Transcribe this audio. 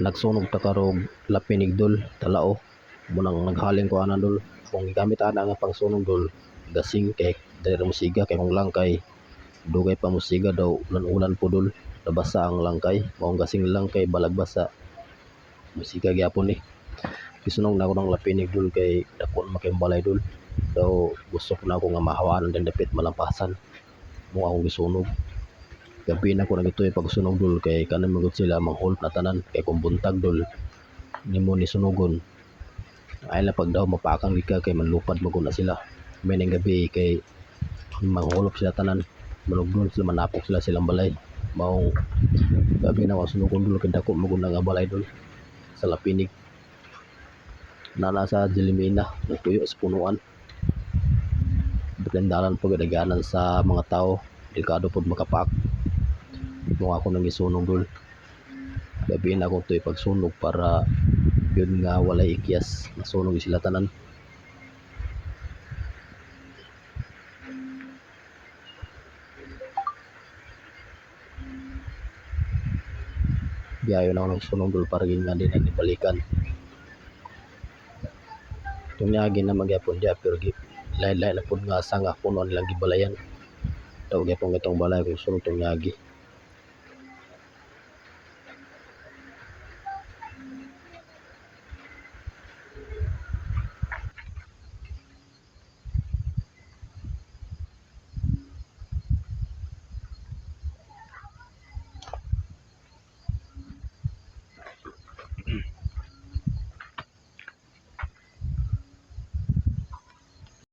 nagsunog ta karog lapinig dol. Talao. Munang naghalin ko ana dol. Kung gigamit ana nga pangsunog dol gasing kay dali musiga kay kung langkay. Dugay pa musiga daw ulan-ulan po dol. Nabasa ang langkay. Maong gasing lang kay balag basa musiga gyapon ni Isunog na ako ng lapinig dul kay dako na kay balay dul daw gusto ko na ako nga mahawanan din dapit malampasan. Mo akong gisunog gabi na ko nagituy pag sunog dul kay kanan magud sila manghulp na tanan kay kung buntag dul nimo ni sunugon. Ay na pag daw mapakang ka kay manlupad mo na sila. May ning gabi kay manghulop sila tanan. Manugdon sila manapok sila silang balay. Maong gabi na ako sunugon dul kay dako magud na nga balay dul sa lapinig. Na nasa Jilimina nagtuyo sa punuan. Bikandalan po gadaganan sa mga tao. Delikado po makapak mo ako nang isunog dul gabi na ako to'y pagsunog para yun nga walay ikyas. Nasunog sila tanan. Biyayo ako ng sunog dul para nga din ang ibalikan. Tunyagi na magyapon dia pero lain-lain na pud nga asa nga puno nilang gibalayan. Daw gyapon itong balay kung sunod tunyagi